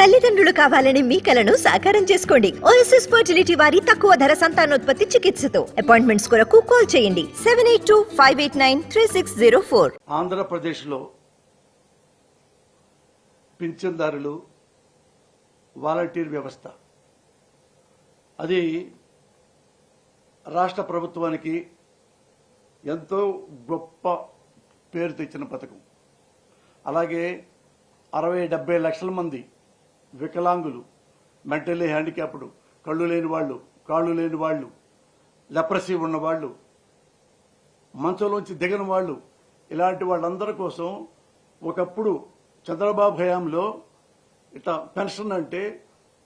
తల్లిదండ్రులు కావాలని మీ కలను సాకారం చేసుకోండి. ఓఎస్ఎస్ ఫర్టిలిటీ వారి తక్కువ ధర సంతానోత్పత్తి చికిత్సతో. అపాయింట్మెంట్స్ కొరకు కాల్ చేయండి. Seven eight two five eight nine three six zero four ఆంధ్రప్రదేశ్లో పింఛన్దారులు వాలంటీర్ వ్యవస్థ. అది రాష్ట్ర ప్రభుత్వానికి ఎంతో గొప్ప పేరు తెచ్చిన పథకం. అలాగే అరవై డెబ్బై లక్షల మంది వికలాంగులు మెంటల్లీ హ్యాండిక్యాప్డ్ కళ్ళు లేని వాళ్ళు కాళ్ళు లేని వాళ్ళు లెప్రసీ ఉన్నవాళ్ళు మంచంలోంచి దిగని వాళ్ళు ఇలాంటి వాళ్ళందరి కోసం ఒకప్పుడు చంద్రబాబు హయాంలో ఇట్లా పెన్షన్ అంటే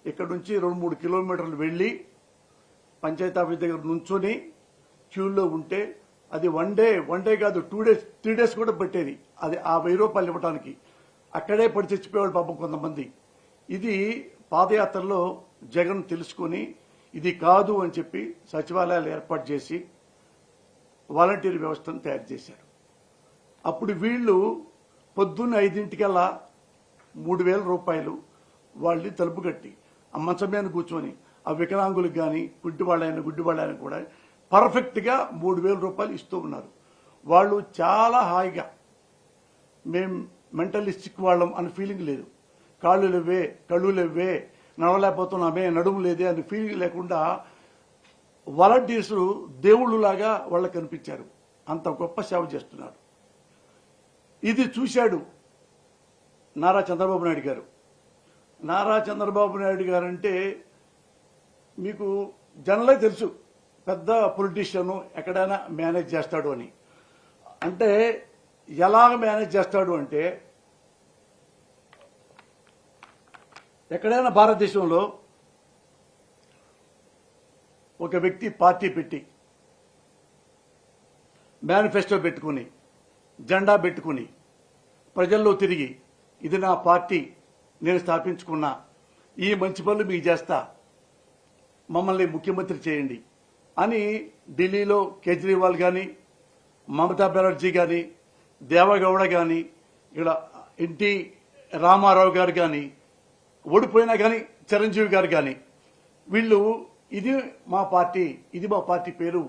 ఇక్కడ నుంచి రెండు మూడు కిలోమీటర్లు వెళ్ళి పంచాయతీ ఆఫీస్ దగ్గర నుంచొని క్యూల్లో ఉంటే అది వన్ డే వన్ డే కాదు టూ డేస్ త్రీ డేస్ కూడా పెట్టేది. అది ఆ వెయ్యి రూపాయలు ఇవ్వడానికి అక్కడే పడి చచ్చిపోయేవాళ్ళు పాపం కొంతమంది. ఇది పాదయాత్రలో జగన్ తెలుసుకొని ఇది కాదు అని చెప్పి సచివాలయాలు ఏర్పాటు చేసి వాలంటీర్ వ్యవస్థను తయారు చేశారు. అప్పుడు వీళ్ళు పొద్దున్న ఐదింటికల్లా మూడు వేల రూపాయలు వాళ్ళని తలుపు కట్టి ఆ మంచం మీద కూర్చొని ఆ వికలాంగులకు కానీ గుడ్డి వాళ్ళైన కూడా పర్ఫెక్ట్గా మూడు వేల రూపాయలు ఇస్తూ ఉన్నారు. వాళ్ళు చాలా హాయిగా మేం మెంటలిస్టిక్ వాళ్ళం అనే ఫీలింగ్ లేదు. కాళ్ళు లేవే కళ్ళు లేవే నడవలేకపోతున్నామే నడుము లేదే అని ఫీలింగ్ లేకుండా వాలంటీర్స్ దేవుళ్ళులాగా వాళ్ళకి కనిపించారు. అంత గొప్ప సేవ చేస్తున్నారు. ఇది చూశాడు నారా చంద్రబాబు నాయుడు గారు. నారా చంద్రబాబు నాయుడు గారు అంటే మీకు జనలే తెలుసు పెద్ద పొలిటీషియన్ ఎక్కడైనా మేనేజ్ చేస్తాడు అని. అంటే ఎలా మేనేజ్ చేస్తాడు అంటే ఎక్కడైనా భారతదేశంలో ఒక వ్యక్తి పార్టీ పెట్టి మేనిఫెస్టో పెట్టుకుని జెండా పెట్టుకుని ప్రజల్లో తిరిగి ఇది నా పార్టీ నేను స్థాపించుకున్నా ఈ మంచి పనులు మీకు చేస్తా మమ్మల్ని ముఖ్యమంత్రి చేయండి అని ఢిల్లీలో కేజ్రీవాల్ కానీ మమతా బెనర్జీ కానీ దేవగౌడ కానీ ఇక్కడ ఎన్టీ రామారావు గారు కానీ ఓడిపోయినా కానీ చిరంజీవి గారు కానీ వీళ్ళు ఇది మా పార్టీ ఇది మా పార్టీ పేరు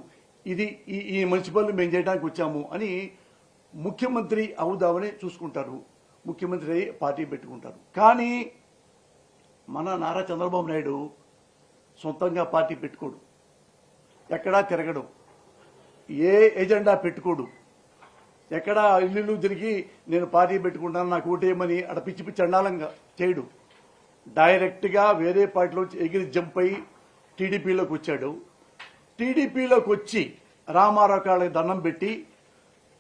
ఇది ఈ ఈ మంచి పనులు మేము చేయడానికి వచ్చాము అని ముఖ్యమంత్రి అవుదామని చూసుకుంటారు. ముఖ్యమంత్రి అయి పార్టీ పెట్టుకుంటారు. కానీ మన నారా చంద్రబాబు నాయుడు సొంతంగా పార్టీ పెట్టుకోడు. ఎక్కడా తిరగడు. ఏ ఎజెండా పెట్టుకోడు. ఎక్కడా ఇల్లు తిరిగి నేను పార్టీ పెట్టుకుంటాను నాకు ఓటేయమని అక్కడ పిచ్చి పిచ్చి అండాలంగా చేయడు. డైరెక్ట్గా వేరే పార్టీలోంచి ఎగిరి జంప్ అయి టీడీపీలోకి వచ్చాడు. టీడీపీలోకి వచ్చి రామారావు కాళ్ళకి దండం పెట్టి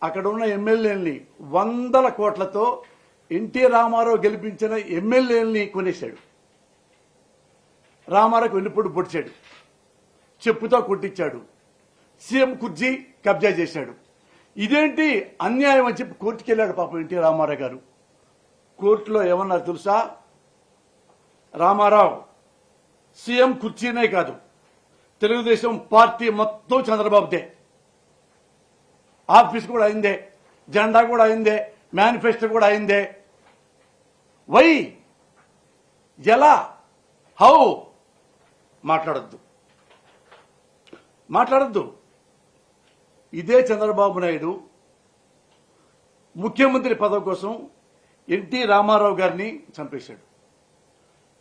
అక్కడ ఉన్న ఎమ్మెల్యేలని వందల కోట్లతో ఎన్టీ రామారావు గెలిపించిన ఎమ్మెల్యేల్ని కొనేశాడు. రామారావుకు వెన్నుపొడి పొడిచాడు. చెప్పుతో కొట్టించాడు. సీఎం కుర్జీ కబ్జా చేశాడు. ఇదేంటి అన్యాయం అని చెప్పి కోర్టుకెళ్ళాడు పాపం ఎన్టీ రామారావు గారు. కోర్టులో ఏమన్నారు తెలుసా? రామారావు సీఎం కుర్చీనే కాదు. తెలుగుదేశం పార్టీ మొత్తం చంద్రబాబుదే. ఆఫీస్ కూడా అయిందే జెండా కూడా అయిందే మేనిఫెస్టో కూడా అయిందే. వై? ఎలా? హౌ? మాట్లాడద్దు. మాట్లాడద్దు. ఇదే చంద్రబాబు నాయుడు ముఖ్యమంత్రి పదవి కోసం ఎన్టీ రామారావు గారిని చంపేశాడు.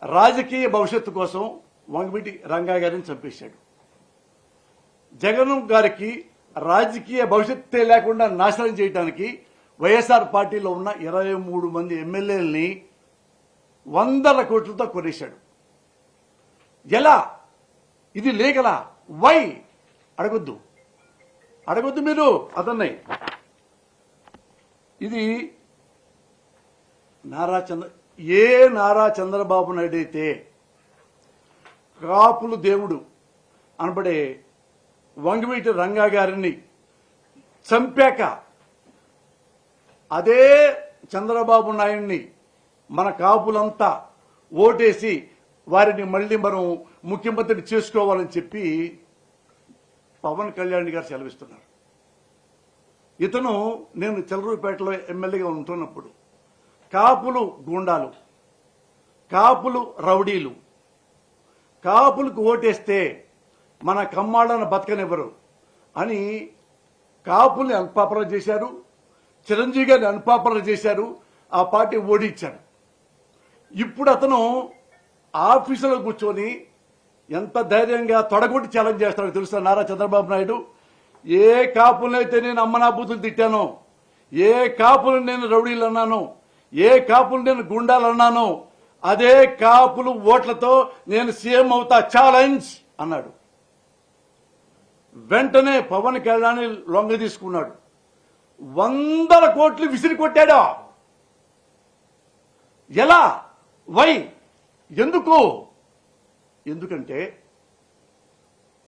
రాజకీయ భవిష్యత్తు కోసం వంగమిటి రంగా గారిని చంపేశాడు. జగన్ గారికి రాజకీయ భవిష్యత్తే లేకుండా నాశనం చేయడానికి వైఎస్ఆర్ పార్టీలో ఉన్న ఇరవై మూడు మంది ఎమ్మెల్యేలని వందల కోట్లతో కొనేశాడు. ఎలా? ఇది లేగలా వై? అడగొద్దు. అడగొద్దు మీరు అతన్ని. ఇది నారా చంద్ర ఏ నారా చంద్రబాబు నాయుడు అయితే కాపులు దేవుడు అనబడే వంగవీటి రంగా గారిని చంపాక అదే చంద్రబాబు నాయుడిని మన కాపులంతా ఓటేసి వారిని మళ్ళీ మనం ముఖ్యమంత్రిని చేసుకోవాలని చెప్పి పవన్ కళ్యాణ్ గారు సెలవిస్తున్నారు. ఇతను నేను చెలరూపేటలో ఎమ్మెల్యేగా ఉంటున్నప్పుడు కాపులు గూండాలు కాపులు రౌడీలు. కాపులకు ఓటేస్తే మన కమ్మాళ్ళను బతకనివ్వరు అని కాపుల్ని అల్పాపర చేశారు చిరంజీవి గారిని అల్పాపర చేశారు ఆ పార్టీ ఓడించారు ఇప్పుడు అతను ఆఫీసులో కూర్చొని ఎంత ధైర్యంగా తొడగొట్టి ఛాలెంజ్ చేస్తాడో తెలుసా నారా చంద్రబాబు నాయుడు? ఏ కాపులనైతే నేను అమ్మనాబూతులు తిట్టానో ఏ కాపులు నేను రౌడీలు అన్నాను ఏ కాపులు నేను గుండాలన్నానో అదే కాపులు ఓట్లతో నేను సీఎం అవుతా ఛాలెంజ్! అన్నాడు. వెంటనే పవన్ కళ్యాణ్ లొంగ తీసుకున్నాడు. వందల కోట్లు విసిరి కొట్టాడా? ఎలా? వై? ఎందుకు? ఎందుకంటే